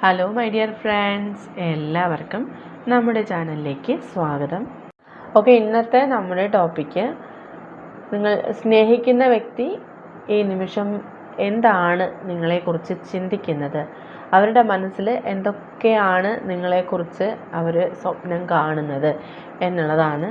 Hello my dear friends എല്ലാവർക്കും നമ്മുടെ ചാനലിലേക്ക് സ്വാഗതം. ഓക്കെ ഇന്നത്തെ നമ്മുടെ ടോപ്പിക്ക് നിങ്ങൾ സ്നേഹിക്കുന്ന വ്യക്തി ഈ നിമിഷം എന്താണ് നിങ്ങളെക്കുറിച്ച് ചിന്തിക്കുന്നത്? അവരുടെ മനസ്സിൽ എന്തൊക്കെയാണ് നിങ്ങളെക്കുറിച്ച് അവർ സ്വപ്നം കാണുന്നത് എന്നുള്ളതാണ്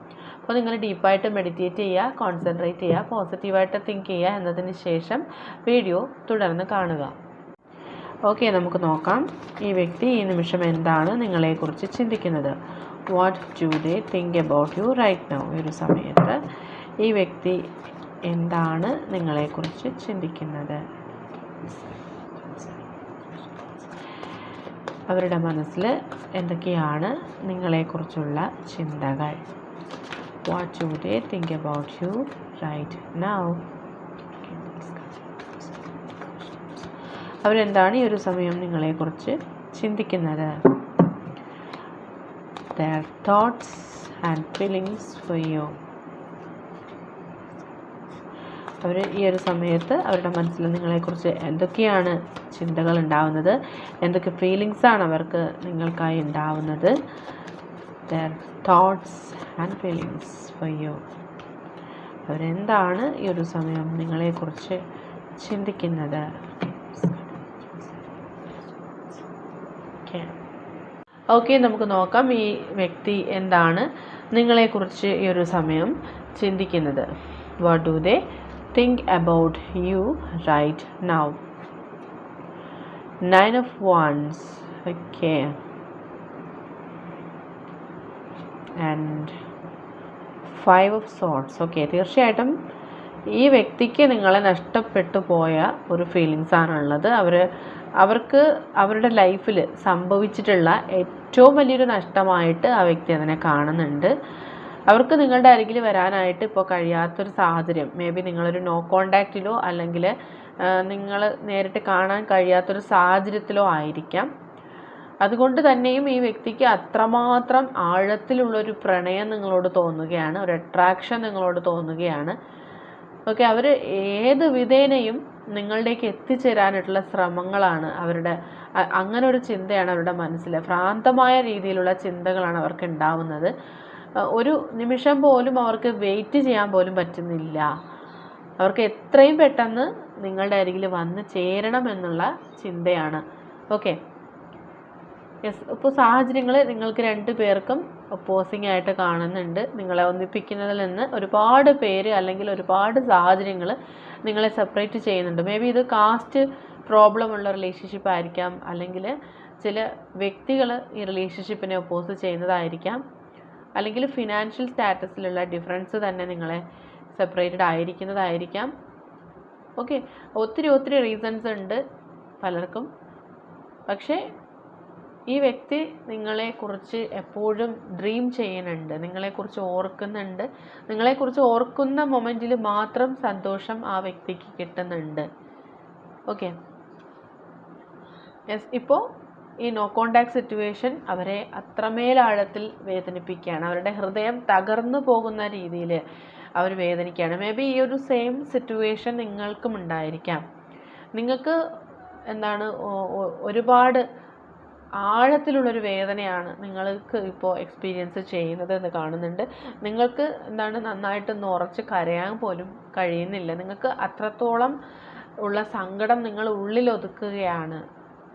അപ്പോൾ നിങ്ങൾ ഡീപ്പായിട്ട് മെഡിറ്റേറ്റ് ചെയ്യുക കോൺസെൻട്രേറ്റ് ചെയ്യുക പോസിറ്റീവായിട്ട് തിങ്ക് ചെയ്യുക എന്നതിന് ശേഷം വീഡിയോ തുടർന്ന് കാണുക. ഓക്കെ നമുക്ക് നോക്കാം. ഈ വ്യക്തി ഈ നിമിഷം എന്താണ് നിങ്ങളെക്കുറിച്ച് ചിന്തിക്കുന്നത്? What do they think about you right now ഈ ഒരു സമയത്ത് ഈ വ്യക്തി എന്താണ് നിങ്ങളെക്കുറിച്ച് ചിന്തിക്കുന്നത്? അവരുടെ മനസ്സിൽ എന്തൊക്കെയാണ് നിങ്ങളെക്കുറിച്ചുള്ള ചിന്തകൾ? What do they think about you right now? അവരെന്താണ് ഈ ഒരു സമയം നിങ്ങളെക്കുറിച്ച് ചിന്തിക്കുന്നത്? Their thoughts and feelings for you അവർ ഈ ഒരു സമയത്ത് അവരുടെ മനസ്സിൽ നിങ്ങളെക്കുറിച്ച് എന്തൊക്കെയാണ് ചിന്തകൾ ഉണ്ടാവുന്നത്? എന്തൊക്കെ ഫീലിങ്സാണ് അവർക്ക് നിങ്ങൾക്കായി ഉണ്ടാവുന്നത്? Their thoughts and feelings for you അവരെന്താണ് ഈ ഒരു സമയം നിങ്ങളെക്കുറിച്ച് ചിന്തിക്കുന്നത്? ഓക്കെ നമുക്ക് നോക്കാം ഈ വ്യക്തി എന്താണ് നിങ്ങളെക്കുറിച്ച് ഈ ഒരു സമയം ചിന്തിക്കുന്നത്. What do they think about you right now nine of wands okay and five of swords okay തീർച്ചയായിട്ടും ഈ വ്യക്തിക്ക് നിങ്ങളെ നഷ്ടപ്പെട്ടു പോയ ഒരു ഫീലിങ്സ് ആണുള്ളത് അവർ അവർക്ക് അവരുടെ ലൈഫിൽ സംഭവിച്ചിട്ടുള്ള ഏറ്റവും വലിയൊരു നഷ്ടമായിട്ട് ആ വ്യക്തി അതിനെ കാണുന്നുണ്ട്. അവർക്ക് നിങ്ങളുടെ അരികിൽ വരാനായിട്ട് ഇപ്പോൾ കഴിയാത്തൊരു സാഹചര്യം. മേ ബി നിങ്ങളൊരു നോ കോണ്ടാക്റ്റിലോ അല്ലെങ്കിൽ നിങ്ങൾ നേരിട്ട് കാണാൻ കഴിയാത്തൊരു സാഹചര്യത്തിലോ ആയിരിക്കാം. അതുകൊണ്ട് തന്നെയും ഈ വ്യക്തിക്ക് അത്രമാത്രം ആഴത്തിലുള്ളൊരു പ്രണയം നിങ്ങളോട് തോന്നുകയാണ് ഒരു അട്രാക്ഷൻ നിങ്ങളോട് തോന്നുകയാണ്. ഓക്കെ അവർ ഏത് വിധേനയും നിങ്ങളിലേക്ക് എത്തിച്ചേരാനായിട്ടുള്ള ശ്രമങ്ങളാണ് അവരുടെ അങ്ങനെ ഒരു ചിന്തയാണ് അവരുടെ മനസ്സിൽ ഭ്രാന്തമായ രീതിയിലുള്ള ചിന്തകളാണ് അവർക്ക് ഉണ്ടാവുന്നത്. ഒരു നിമിഷം പോലും അവർക്ക് വെയിറ്റ് ചെയ്യാൻ പോലും പറ്റുന്നില്ല. അവർക്ക് എത്രയും പെട്ടെന്ന് നിങ്ങളുടെ അരികിൽ വന്ന് ചേരണം എന്നുള്ള ചിന്തയാണ്. ഓക്കെ യെസ് ഇപ്പോൾ സാഹചര്യങ്ങൾ നിങ്ങൾക്ക് രണ്ട് പേർക്കും ഒപ്പോസിംഗ് ആയിട്ട് കാണുന്നുണ്ട്. നിങ്ങളെ ഒന്നിപ്പിക്കുന്നതിൽ നിന്ന് ഒരുപാട് പേര് അല്ലെങ്കിൽ ഒരുപാട് സാഹചര്യങ്ങൾ നിങ്ങളെ സെപ്പറേറ്റ് ചെയ്യുന്നുണ്ട്. മേ ബി ഇത് കാസ്റ്റ് പ്രോബ്ലം ഉള്ള റിലേഷൻഷിപ്പ് ആയിരിക്കാം. അല്ലെങ്കിൽ ചില വ്യക്തികൾ ഈ റിലേഷൻഷിപ്പിനെ ഒപ്പോസ് ചെയ്യുന്നതായിരിക്കാം. അല്ലെങ്കിൽ ഫിനാൻഷ്യൽ സ്റ്റാറ്റസിലുള്ള ഡിഫറൻസ് തന്നെ നിങ്ങളെ സെപ്പറേറ്റഡ് ആയിരിക്കുന്നതായിരിക്കാം. ഓക്കെ ഒത്തിരി ഒത്തിരി റീസൺസ് ഉണ്ട് പലർക്കും. പക്ഷേ ഈ വ്യക്തി നിങ്ങളെക്കുറിച്ച് എപ്പോഴും ഡ്രീം ചെയ്യുന്നുണ്ട് നിങ്ങളെക്കുറിച്ച് ഓർക്കുന്നുണ്ട് നിങ്ങളെക്കുറിച്ച് ഓർക്കുന്ന മൊമെന്റിൽ മാത്രം സന്തോഷം ആ വ്യക്തിക്ക് കിട്ടുന്നുണ്ട്. ഓക്കെ യെസ് ഇപ്പോൾ ഈ നോ കോണ്ടാക്ട് സിറ്റുവേഷൻ അവരെ അത്രമേൽ ആഴത്തിൽ വേദനിപ്പിക്കുകയാണ്. അവരുടെ ഹൃദയം തകർന്നു പോകുന്ന രീതിയിൽ അവർ വേദനിക്കുകയാണ്. മേ ബി ഈ ഒരു സെയിം സിറ്റുവേഷൻ നിങ്ങൾക്കും ഉണ്ടായിരിക്കാം. നിങ്ങൾക്ക് എന്താണ് ഒരുപാട് ആഴത്തിലുള്ളൊരു വേദനയാണ് നിങ്ങൾക്ക് ഇപ്പോൾ എക്സ്പീരിയൻസ് ചെയ്യുന്നത് എന്ന് കാണുന്നുണ്ട്. നിങ്ങൾക്ക് എന്താണ് നന്നായിട്ടൊന്ന് ഉറച്ച് കരയാൻ പോലും കഴിയുന്നില്ല. നിങ്ങൾക്ക് അത്രത്തോളം ഉള്ള സങ്കടം നിങ്ങൾ ഉള്ളിൽ ഒതുക്കുകയാണ്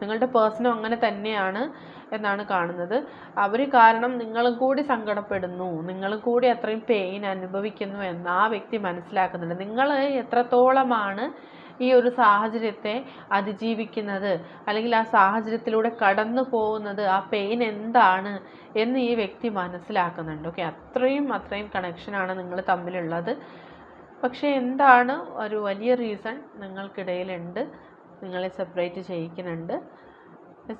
നിങ്ങളുടെ പേഴ്സണും അങ്ങനെ തന്നെയാണ് എന്നാണ് കാണുന്നത്. അവർ കാരണം നിങ്ങളും കൂടി സങ്കടപ്പെടുന്നു. നിങ്ങളും കൂടി അത്രയും പെയിൻ അനുഭവിക്കുന്നു എന്ന് ആ വ്യക്തി മനസ്സിലാക്കുന്നുണ്ട്. നിങ്ങൾ എത്രത്തോളമാണ് ഈ ഒരു സാഹചര്യത്തെ അതിജീവിക്കുന്നത് അല്ലെങ്കിൽ ആ സാഹചര്യത്തിലൂടെ കടന്നു പോകുന്നത് ആ പെയിൻ എന്താണ് എന്ന് ഈ വ്യക്തി മനസ്സിലാക്കുന്നുണ്ട്. ഓക്കെ അത്രയും അത്രയും കണക്ഷനാണ് നിങ്ങൾ തമ്മിലുള്ളത്. പക്ഷേ എന്താണ് ഒരു വലിയ റീസൺ നിങ്ങൾക്കിടയിലുണ്ട് നിങ്ങളെ സെപ്പറേറ്റ് ചെയ്യിക്കുന്നുണ്ട്.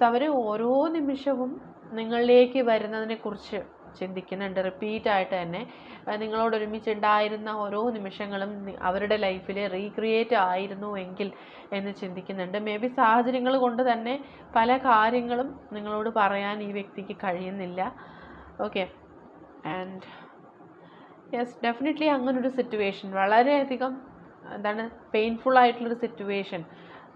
അവർ ഓരോ നിമിഷവും നിങ്ങളിലേക്ക് വരുന്നതിനെക്കുറിച്ച് ചിന്തിക്കുന്നുണ്ട്. റിപ്പീറ്റ് ആയിട്ട് തന്നെ നിങ്ങളോട് ഒരുമിച്ചുണ്ടായിരുന്ന ഓരോ നിമിഷങ്ങളും അവരുടെ ലൈഫിൽ റീക്രിയേറ്റ് ആയിരുന്നു എങ്കിൽ എന്ന് ചിന്തിക്കുന്നുണ്ട്. മേ ബി സാഹചര്യങ്ങൾ കൊണ്ട് തന്നെ പല കാര്യങ്ങളും നിങ്ങളോട് പറയാൻ ഈ വ്യക്തിക്ക് കഴിയുന്നില്ല. ഓക്കെ ആൻഡ് യെസ് ഡെഫിനറ്റ്ലി അങ്ങനൊരു സിറ്റുവേഷൻ വളരെയധികം എന്താണ് പെയിൻഫുൾ ആയിട്ടുള്ളൊരു സിറ്റുവേഷൻ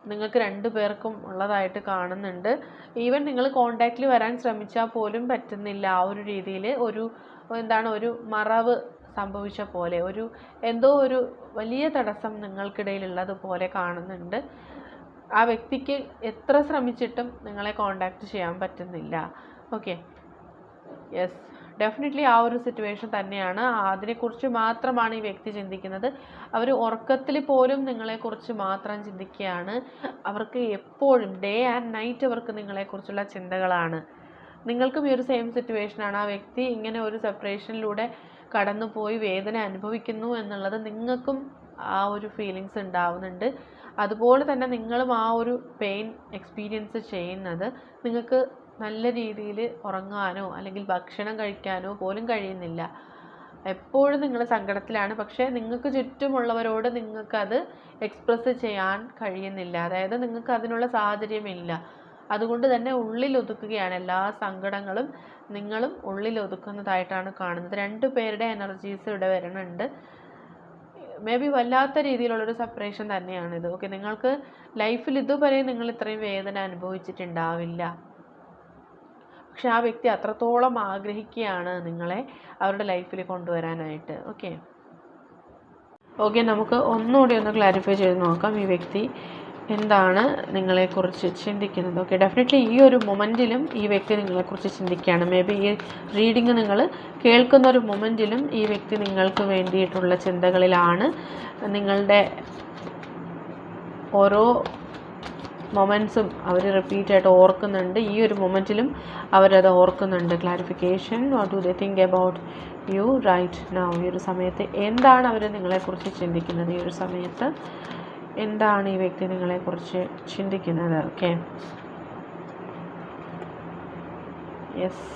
നിങ്ങൾക്ക് രണ്ടു പേർക്കും ഉള്ളതായിട്ട് കാണുന്നുണ്ട്. ഈവൻ നിങ്ങൾ കോണ്ടാക്റ്റിൽ വരാൻ ശ്രമിച്ചാൽ പോലും പറ്റുന്നില്ല ആ ഒരു രീതിയിൽ ഒരു എന്താണ് ഒരു മറവ് സംഭവിച്ച പോലെ ഒരു എന്തോ ഒരു വലിയ തടസ്സം നിങ്ങൾക്കിടയിലുള്ളത് പോലെ കാണുന്നുണ്ട്. ആ വ്യക്തിക്ക് എത്ര ശ്രമിച്ചിട്ടും നിങ്ങളെ കോണ്ടാക്ട് ചെയ്യാൻ പറ്റുന്നില്ല. ഓക്കെ യെസ് ഡെഫിനറ്റ്ലി ആ ഒരു സിറ്റുവേഷൻ തന്നെയാണ്. അതിനെക്കുറിച്ച് മാത്രമാണ് ഈ വ്യക്തി ചിന്തിക്കുന്നത്. അവർ ഉറക്കത്തിൽ പോലും നിങ്ങളെക്കുറിച്ച് മാത്രം ചിന്തിക്കുകയാണ്. അവർക്ക് എപ്പോഴും ഡേ ആൻഡ് നൈറ്റ് അവർക്ക് നിങ്ങളെക്കുറിച്ചുള്ള ചിന്തകളാണ്. നിങ്ങൾക്കും ഈ ഒരു സെയിം സിറ്റുവേഷനാണ് ആ വ്യക്തി ഇങ്ങനെ ഒരു സെപ്പറേഷനിലൂടെ കടന്നുപോയി വേദന അനുഭവിക്കുന്നു എന്നുള്ളത് നിങ്ങൾക്കും ആ ഒരു ഫീലിങ്സ് ഉണ്ടാവുന്നുണ്ട്. അതുപോലെ തന്നെ നിങ്ങളും ആ ഒരു പെയിൻ എക്സ്പീരിയൻസ് ചെയ്യുന്നത് നിങ്ങൾക്ക് നല്ല രീതിയിൽ ഉറങ്ങാനോ അല്ലെങ്കിൽ ഭക്ഷണം കഴിക്കാനോ പോലും കഴിയുന്നില്ല. എപ്പോഴും നിങ്ങൾ സങ്കടത്തിലാണ്. പക്ഷേ നിങ്ങൾക്ക് ചുറ്റുമുള്ളവരോട് നിങ്ങൾക്കത് എക്സ്പ്രസ് ചെയ്യാൻ കഴിയുന്നില്ല. അതായത് നിങ്ങൾക്ക് അതിനുള്ള സാഹചര്യമില്ല അതുകൊണ്ട് തന്നെ ഉള്ളിൽ ഒതുക്കുകയാണ്. എല്ലാ സങ്കടങ്ങളും നിങ്ങളും ഉള്ളിൽ ഒതുക്കുന്നതായിട്ടാണ് കാണുന്നത്. രണ്ടു പേരുടെ എനർജീസ് ഇവിടെ വരുന്നുണ്ട് മേ ബി വല്ലാത്ത രീതിയിലുള്ളൊരു സെപ്പറേഷൻ തന്നെയാണിത് ഓക്കെ നിങ്ങൾക്ക് ലൈഫിൽ ഇതുവരെ നിങ്ങൾ ഇത്രയും വേദന അനുഭവിച്ചിട്ടുണ്ടാവില്ല. പക്ഷെ ആ വ്യക്തി അത്രത്തോളം ആഗ്രഹിക്കുകയാണ് നിങ്ങളെ അവരുടെ ലൈഫിൽ കൊണ്ടുവരാനായിട്ട്. ഓക്കെ? ഓക്കെ നമുക്ക് ഒന്നുകൂടി ഒന്ന് ക്ലാരിഫൈ ചെയ്ത് നോക്കാം ഈ വ്യക്തി എന്താണ് നിങ്ങളെക്കുറിച്ച് ചിന്തിക്കുന്നത്. ഓക്കെ ഡെഫിനറ്റ്ലി ഈ ഒരു മൊമെന്റിലും ഈ വ്യക്തി നിങ്ങളെക്കുറിച്ച് ചിന്തിക്കുകയാണ്. മേ ബി ഈ റീഡിങ് നിങ്ങൾ കേൾക്കുന്ന ഒരു മൊമെന്റിലും ഈ വ്യക്തി നിങ്ങൾക്ക് വേണ്ടിയിട്ടുള്ള ചിന്തകളിലാണ് നിങ്ങളുടെ ഓരോ മൊമെന്റ്സും അവർ റിപ്പീറ്റ് ആയിട്ട് ഓർക്കുന്നുണ്ട്. ഈ ഒരു മൊമെന്റിലും അവരത് ഓർക്കുന്നുണ്ട്. Clarification what do they think about you right now ഈ ഒരു സമയത്ത് എന്താണ് അവർ നിങ്ങളെക്കുറിച്ച് ചിന്തിക്കുന്നത്? ഈ ഒരു സമയത്ത് എന്താണ് ഈ വ്യക്തി നിങ്ങളെക്കുറിച്ച് ചിന്തിക്കുന്നത്? ഓക്കെ യെസ്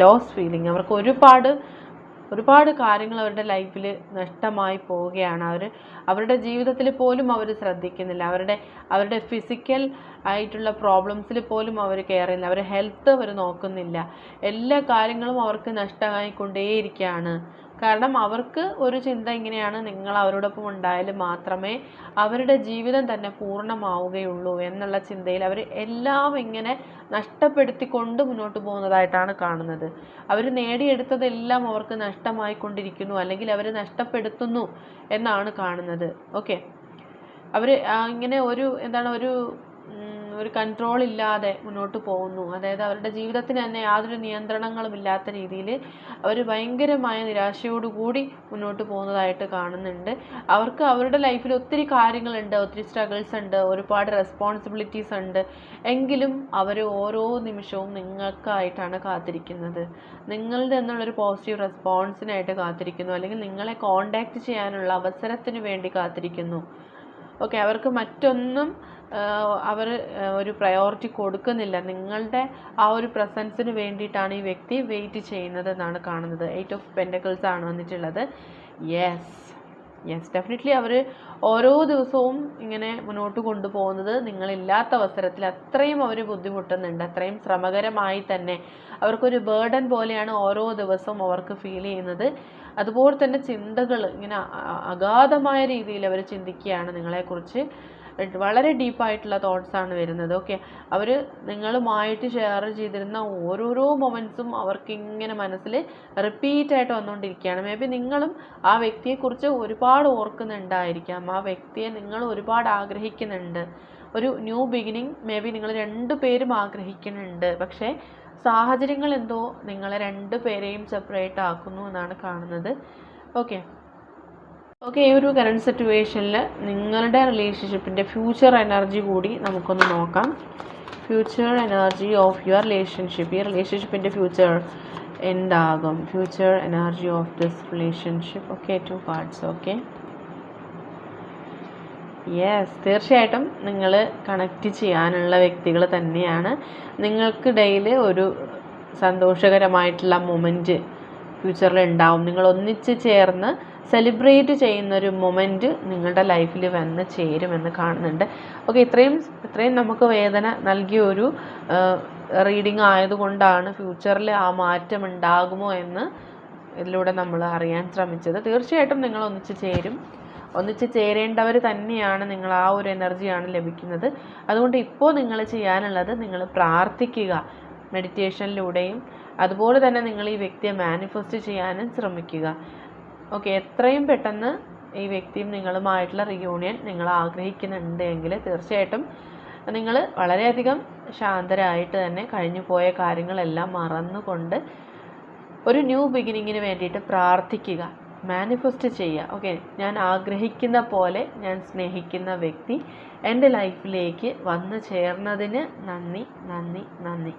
ലോസ് ഫീലിംഗ് അവർക്ക് ഒരുപാട് ഒരുപാട് കാര്യങ്ങൾ അവരുടെ ലൈഫിൽ നഷ്ടമായി പോവുകയാണ്. അവർ അവരുടെ ജീവിതത്തിൽ പോലും അവർ ശ്രദ്ധിക്കുന്നില്ല. അവരുടെ അവരുടെ ഫിസിക്കൽ ആയിട്ടുള്ള പ്രോബ്ലംസിൽ പോലും അവർ കെയർ ചെയ്യുന്നില്ല അവരുടെ ഹെൽത്ത് അവർ നോക്കുന്നില്ല. എല്ലാ കാര്യങ്ങളും അവർക്ക് നഷ്ടമായിക്കൊണ്ടേയിരിക്കുകയാണ്. കാരണം അവർക്ക് ഒരു ചിന്ത ഇങ്ങനെയാണ് നിങ്ങൾ അവരോടൊപ്പം ഉണ്ടായാൽ മാത്രമേ അവരുടെ ജീവിതം തന്നെ പൂർണമാവുകയുള്ളൂ എന്നുള്ള ചിന്തയിൽ അവർ എല്ലാം ഇങ്ങനെ നഷ്ടപ്പെടുത്തിക്കൊണ്ട് മുന്നോട്ട് പോകുന്നതായിട്ടാണ് കാണുന്നത്. അവർ നേടിയെടുത്തതെല്ലാം അവർക്ക് നഷ്ടമായിക്കൊണ്ടിരിക്കുന്നു അല്ലെങ്കിൽ അവർ നഷ്ടപ്പെടുത്തുന്നു എന്നാണ് കാണുന്നത്. ഓക്കെ? അവർ ഇങ്ങനെ ഒരു എന്താണ് ഒരു ഒരു കൺട്രോൾ ഇല്ലാതെ മുന്നോട്ട് പോകുന്നു. അതായത് അവരുടെ ജീവിതത്തിന് തന്നെ യാതൊരു നിയന്ത്രണങ്ങളും ഇല്ലാത്ത രീതിയിൽ അവർ ഭയങ്കരമായ നിരാശയോടുകൂടി മുന്നോട്ട് പോകുന്നതായിട്ട് കാണുന്നുണ്ട്. അവർക്ക് അവരുടെ ലൈഫിൽ ഒത്തിരി കാര്യങ്ങളുണ്ട് ഒത്തിരി സ്ട്രഗിൾസ് ഉണ്ട് ഒരുപാട് റെസ്പോൺസിബിലിറ്റീസ് ഉണ്ട്. എങ്കിലും അവർ ഓരോ നിമിഷവും നിങ്ങൾക്കായിട്ടാണ് കാത്തിരിക്കുന്നത്. നിങ്ങളുടെ എന്നുള്ളൊരു പോസിറ്റീവ് റെസ്പോൺസിനായിട്ട് കാത്തിരിക്കുന്നു. അല്ലെങ്കിൽ നിങ്ങളെ കോണ്ടാക്ട് ചെയ്യാനുള്ള അവസരത്തിന് വേണ്ടി കാത്തിരിക്കുന്നു. ഓക്കെ അവർക്ക് മറ്റൊന്നും അവർ ഒരു പ്രയോറിറ്റി കൊടുക്കുന്നില്ല. നിങ്ങളുടെ ആ ഒരു പ്രസൻസിന് വേണ്ടിയിട്ടാണ് ഈ വ്യക്തി വെയിറ്റ് ചെയ്യുന്നത് എന്നാണ് കാണുന്നത്. എയ്റ്റ് ഓഫ് പെൻഡക്കിൾസ് ആണ് വന്നിട്ടുള്ളത്. യെസ് യെസ് ഡെഫിനറ്റ്ലി അവർ ഓരോ ദിവസവും ഇങ്ങനെ മുന്നോട്ട് കൊണ്ടുപോകുന്നത് നിങ്ങളില്ലാത്ത അവസരത്തിൽ അത്രയും അവർ ബുദ്ധിമുട്ടുന്നുണ്ട്. അത്രയും ശ്രമകരമായി തന്നെ അവർക്കൊരു ബേർഡൻ പോലെയാണ് ഓരോ ദിവസവും അവർക്ക് ഫീൽ ചെയ്യുന്നത്. അതുപോലെ തന്നെ ചിന്തകൾ ഇങ്ങനെ അഗാധമായ രീതിയിൽ അവർ ചിന്തിക്കുകയാണ് നിങ്ങളെക്കുറിച്ച്. വളരെ ഡീപ്പായിട്ടുള്ള തോട്ട്സാണ് വരുന്നത്. ഓക്കെ. അവർ നിങ്ങളുമായിട്ട് ഷെയർ ചെയ്തിരുന്ന ഓരോരോ മൊമെന്റ്സും അവർക്ക് ഇങ്ങനെ മനസ്സിൽ റിപ്പീറ്റായിട്ട് വന്നുകൊണ്ടിരിക്കുകയാണ് മേ ബി നിങ്ങളും ആ വ്യക്തിയെക്കുറിച്ച് ഒരുപാട് ഓർക്കുന്നുണ്ടായിരിക്കാം. ആ വ്യക്തിയെ നിങ്ങൾ ഒരുപാട് ആഗ്രഹിക്കുന്നുണ്ട്. ഒരു ന്യൂ ബിഗിനിങ് മേ ബി നിങ്ങൾ രണ്ടു പേരും ആഗ്രഹിക്കുന്നുണ്ട്. പക്ഷേ സാഹചര്യങ്ങൾ എന്തോ നിങ്ങളെ രണ്ടു പേരെയും സെപ്പറേറ്റ് ആക്കുന്നു എന്നാണ് കാണുന്നത്. ഓക്കെ. ഓക്കെ ഈ ഒരു കറണ്ട് സിറ്റുവേഷനിൽ നിങ്ങളുടെ റിലേഷൻഷിപ്പിന്റെ ഫ്യൂച്ചർ എനർജി കൂടി നമുക്കൊന്ന് നോക്കാം. Future energy of your relationship ഈ റിലേഷൻഷിപ്പിന്റെ ഫ്യൂച്ചർ എന്താകും? Future energy of this relationship okay two cards okay yes തീർച്ചയായിട്ടും നിങ്ങൾ കണക്റ്റ് ചെയ്യാനുള്ള വ്യക്തികൾ തന്നെയാണ്. നിങ്ങൾക്കിടയിൽ ഒരു സന്തോഷകരമായിട്ടുള്ള മൊമെന്റ് ഫ്യൂച്ചറിൽ ഉണ്ടാവും. നിങ്ങൾ ഒന്നിച്ച് ചേർന്ന് സെലിബ്രേറ്റ് ചെയ്യുന്ന ഒരു മൊമെന്റ് നിങ്ങളുടെ ലൈഫിൽ വന്ന് ചേരുമെന്ന് കാണുന്നുണ്ട്. ഓക്കെ ഇത്രയും ഇത്രയും നമുക്ക് വേദന നൽകിയ ഒരു റീഡിംഗ് ആയതുകൊണ്ടാണ് ഫ്യൂച്ചറിൽ ആ മാറ്റം ഉണ്ടാകുമോ എന്ന് ഇതിലൂടെ നമ്മൾ അറിയാൻ ശ്രമിച്ചത്. തീർച്ചയായിട്ടും നിങ്ങൾ ഒന്നിച്ച് ചേരും. ഒന്നിച്ച് ചേരേണ്ടവർ തന്നെയാണ് നിങ്ങൾ ആ ഒരു എനർജിയാണ് ലഭിക്കുന്നത്. അതുകൊണ്ട് ഇപ്പോൾ നിങ്ങൾ ചെയ്യാനുള്ളത് നിങ്ങൾ പ്രാർത്ഥിക്കുക മെഡിറ്റേഷനിലൂടെയും അതുപോലെ തന്നെ നിങ്ങൾ ഈ വ്യക്തിയെ മാനിഫെസ്റ്റ് ചെയ്യാനും ശ്രമിക്കുക. ഓക്കെ എത്രയും പെട്ടെന്ന് ഈ വ്യക്തിയും നിങ്ങളുമായിട്ടുള്ള റിയൂണിയൻ നിങ്ങൾ ആഗ്രഹിക്കുന്നുണ്ട് എങ്കിൽ തീർച്ചയായിട്ടും നിങ്ങൾ വളരെയധികം ശാന്തരായിട്ട് തന്നെ കഴിഞ്ഞു പോയ കാര്യങ്ങളെല്ലാം മറന്നുകൊണ്ട് ഒരു ന്യൂ ബിഗിനിങ്ങിന് വേണ്ടിയിട്ട് പ്രാർത്ഥിക്കുക മാനിഫെസ്റ്റ് ചെയ്യുക. ഓക്കെ ഞാൻ ആഗ്രഹിക്കുന്ന പോലെ ഞാൻ സ്നേഹിക്കുന്ന വ്യക്തി എന്റെ ലൈഫിലേക്ക് വന്നു ചേർന്നതിന് നന്ദി നന്ദി നന്ദി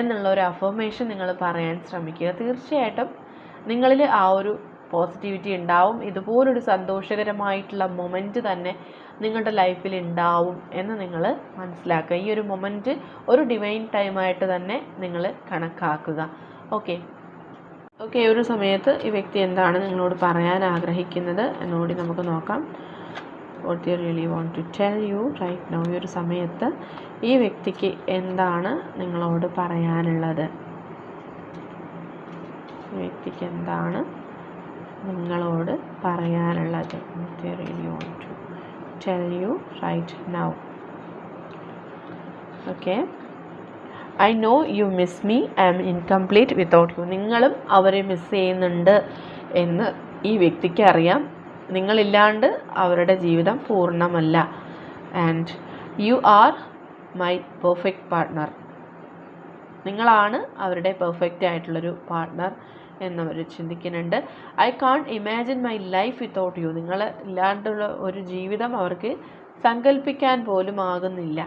എന്നുള്ള ഒരു അഫർമേഷൻ നിങ്ങൾ പറയാൻ ശ്രമിക്കുക. തീർച്ചയായിട്ടും നിങ്ങളിൽ ആ ഒരു പോസിറ്റിവിറ്റി ഉണ്ടാവും. ഇതുപോലൊരു സന്തോഷകരമായിട്ടുള്ള മൊമെന്റ് തന്നെ നിങ്ങളുടെ ലൈഫിൽ ഉണ്ടാവും എന്ന് നിങ്ങൾ മനസ്സിലാക്കുക. ഈ ഒരു മൊമെന്റ് ഒരു ഡിവൈൻ ടൈമായിട്ട് തന്നെ നിങ്ങൾ കണക്കാക്കുക. ഓക്കെ ഓക്കെ ഒരു സമയത്ത് ഈ വ്യക്തി എന്താണ് നിങ്ങളോട് പറയാൻ ആഗ്രഹിക്കുന്നത് എന്നുകൂടി നമുക്ക് നോക്കാം. What you really want to tell you right now ഈ ഒരു സമയത്ത് ഈ വ്യക്തിക്ക് എന്താണ് നിങ്ങളോട് പറയാനുള്ളത്? വ്യക്തിക്ക് എന്താണ് നിങ്ങളോട് പറയാനുള്ളത്. എനിക്ക് really want to tell you right now okay I know you miss me I'm incomplete without you നിങ്ങളും അവരെ മിസ് ചെയ്യുന്നുണ്ട് എന്ന് ഈ വ്യക്തിക്ക് അറിയാം. നിങ്ങളില്ലാണ്ട് അവരുടെ ജീവിതം പൂർണമല്ല. And you are my perfect partner നിങ്ങളാണ് അവരുടെ പെർഫെക്റ്റ് ആയിട്ടുള്ളൊരു പാർട്ട്ണർ എന്നവർ ചിന്തിക്കുന്നുണ്ട്. I can imagine my life without you നിങ്ങൾ ഇല്ലാണ്ടുള്ള ഒരു ജീവിതം അവർക്ക് സങ്കല്പിക്കാൻ പോലും ആകുന്നില്ല.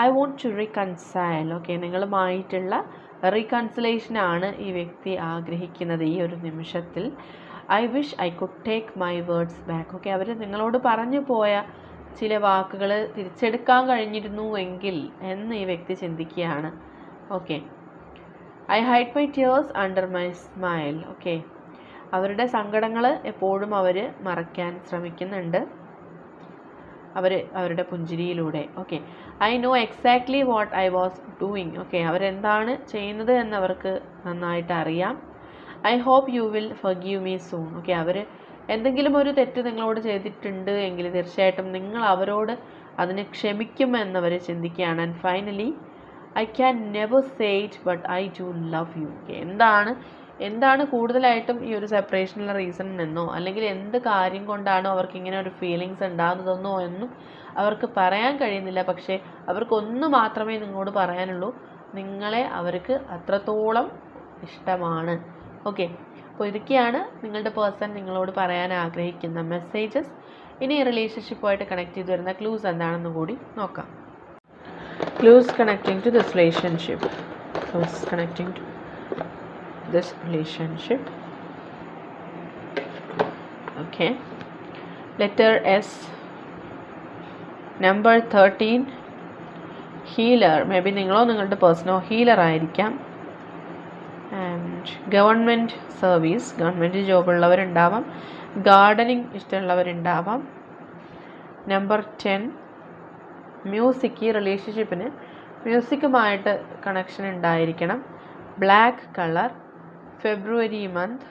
I want to reconcile okay നിങ്ങളുമായിട്ടുള്ള റീകൺസിലേഷനാണ് ഈ വ്യക്തി ആഗ്രഹിക്കുന്നത് ഈ ഒരു നിമിഷത്തിൽ. I wish I could take my words back okay അവർ നിങ്ങളോട് പറഞ്ഞു പോയ ചില വാക്കുകൾ തിരിച്ചെടുക്കാൻ കഴിഞ്ഞിരുന്നുവെങ്കിൽ എന്ന് ഈ വ്യക്തി ചിന്തിക്കുകയാണ്. Okay I hide my tears under my smile okay അവരുടെ സങ്കടങ്ങൾ എപ്പോഴും അവർ മറയ്ക്കാൻ ശ്രമിക്കുന്നുണ്ട്. അവർ അവരുടെ പുഞ്ചിരിയിലൂടെ. Okay I know exactly what I was doing okay അവരെന്താണ് ചെയ്യുന്നത് എന്ന് അവർക്ക് നന്നായിട്ട് അറിയാം. I hope you will forgive me soon okay അവർ എന്തെങ്കിലും ഒരു തെറ്റ് നിങ്ങളോട് ചെയ്തിട്ടുണ്ട് എങ്കിൽ തീർച്ചയായിട്ടും നിങ്ങൾ അവരോട് അതിന് ക്ഷമിക്കുമെന്നവർ ചിന്തിക്കുകയാണ്. And finally I can never say it but I do love you എന്താണ്? എന്താണ് കൂടുതലായിട്ടും ഈ ഒരു സെപ്പറേഷനുള്ള റീസൺ എന്നോ അല്ലെങ്കിൽ എന്ത് കാര്യം കൊണ്ടാണോ അവർക്ക് ഇങ്ങനെ ഒരു ഫീലിങ്സ് ഉണ്ടാകുന്നതെന്നോ എന്നും അവർക്ക് പറയാൻ കഴിയുന്നില്ല. പക്ഷേ അവർക്ക് ഒന്ന് മാത്രമേ നിങ്ങളോട് പറയാനുള്ളൂ. നിങ്ങളെ അവർക്ക് അത്രത്തോളം ഇഷ്ടമാണ്. ഓക്കെ അപ്പോൾ ഇതൊക്കെയാണ് നിങ്ങളുടെ പേഴ്സൺ നിങ്ങളോട് പറയാൻ ആഗ്രഹിക്കുന്ന മെസ്സേജസ് ഇനി റിലേഷൻഷിപ്പുമായിട്ട് കണക്ട് ചെയ്ത് വരുന്ന ക്ലൂസ് എന്താണെന്ന് കൂടി നോക്കാം. Clues connecting to this relationship clues connecting to this relationship. Okay. Letter s. Number 13 healer maybe നിങ്ങളോ നിങ്ങളുടെ പേഴ്സണോ ഹീലർ ആയിരിക്കാം. And government service government job ഉള്ളവരുണ്ടാവാം. Gardening ഇഷ്ടമുള്ളവരുണ്ടാവാം. നമ്പർ ടെൻ മ്യൂസിക് ഈ റിലേഷൻഷിപ്പിന് മ്യൂസിക്കുമായിട്ട് കണക്ഷൻ ഉണ്ടായിരിക്കണം. Black colour February month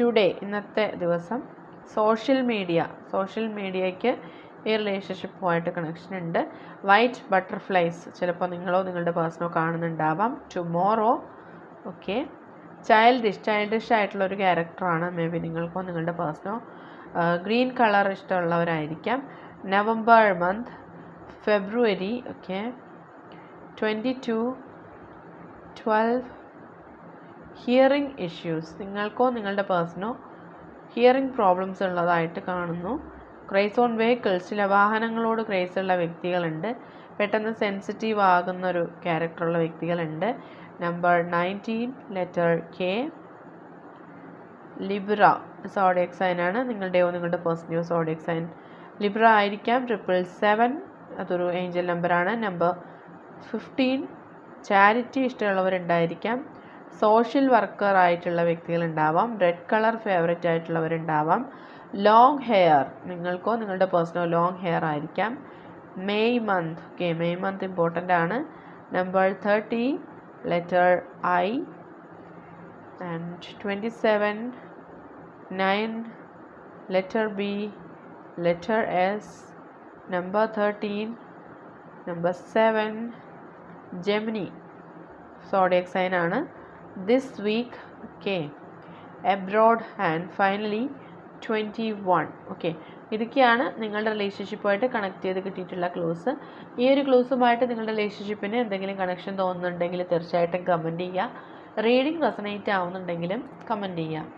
today ഇന്നത്തെ ദിവസം. സോഷ്യൽ മീഡിയ സോഷ്യൽ മീഡിയയ്ക്ക് ഈ റിലേഷൻഷിപ്പുമായിട്ട് കണക്ഷൻ ഉണ്ട്. വൈറ്റ് ബട്ടർഫ്ലൈസ് ചിലപ്പോൾ നിങ്ങളോ നിങ്ങളുടെ പേഴ്സണോ കാണുന്നുണ്ടാവാം. ടുമോറോ ഓക്കെ ചൈൽഡിഷ് ചൈൽഡിഷ് ആയിട്ടുള്ള ഒരു ക്യാരക്ടറാണ് മേ ബി നിങ്ങൾക്കോ നിങ്ങളുടെ പേഴ്സണോ green colour ഇഷ്ടമുള്ളവരായിരിക്കാം. November month February okay twenty two twelve hearing issues നിങ്ങൾക്കോ നിങ്ങളുടെ പേഴ്സണോ ഹിയറിംഗ് പ്രോബ്ലംസ് ഉള്ളതായിട്ട് കാണുന്നു. ക്രൈസ് ഓൺ വെഹിക്കിൾസ് ചില വാഹനങ്ങളോട് ക്രൈസ് ഉള്ള വ്യക്തികളുണ്ട്. പെട്ടെന്ന് സെൻസിറ്റീവ് ആകുന്ന ഒരു ക്യാരക്ടറുള്ള വ്യക്തികളുണ്ട്. Number nineteen letter K Libra zodiac sign ആണ്. നിങ്ങളുടെയോ നിങ്ങളുടെ പേഴ്സണെയോ സോഡിയക് സൈൻ ലിബ്ര ആയിരിക്കാം. ട്രിപ്പിൾ സെവൻ അതൊരു ഏഞ്ചൽ നമ്പറാണ്. Number fifteen. ചാരിറ്റി ഇഷ്ടമുള്ളവരുണ്ടായിരിക്കാം. സോഷ്യൽ വർക്കർ ആയിട്ടുള്ള വ്യക്തികളുണ്ടാവാം. റെഡ് കളർ ഫേവറേറ്റ് ആയിട്ടുള്ളവരുണ്ടാവാം. ലോങ് ഹെയർ നിങ്ങൾക്കോ നിങ്ങളുടെ പേഴ്സണോ ലോങ് ഹെയർ ആയിരിക്കാം. May month. Okay May month important ആണ്. Number thirty letter I. And twenty seven nine letter B letter S. Number thirteen number 7 Gemini zodiac sign ആണ്. This week okay abroad finally twenty one okay ഇതൊക്കെയാണ് നിങ്ങളുടെ റിലേഷൻഷിപ്പുമായിട്ട് connect ചെയ്ത് കിട്ടിയിട്ടുള്ള clues ഈ ഒരു ക്ലൂസുമായിട്ട് നിങ്ങളുടെ റിലേഷൻഷിപ്പിന് എന്തെങ്കിലും കണക്ഷൻ തോന്നുന്നുണ്ടെങ്കിൽ തീർച്ചയായിട്ടും കമന്റ് ചെയ്യുക. റീഡിങ് റെസനേറ്റ് ആവുന്നുണ്ടെങ്കിലും കമന്റ് ചെയ്യുക.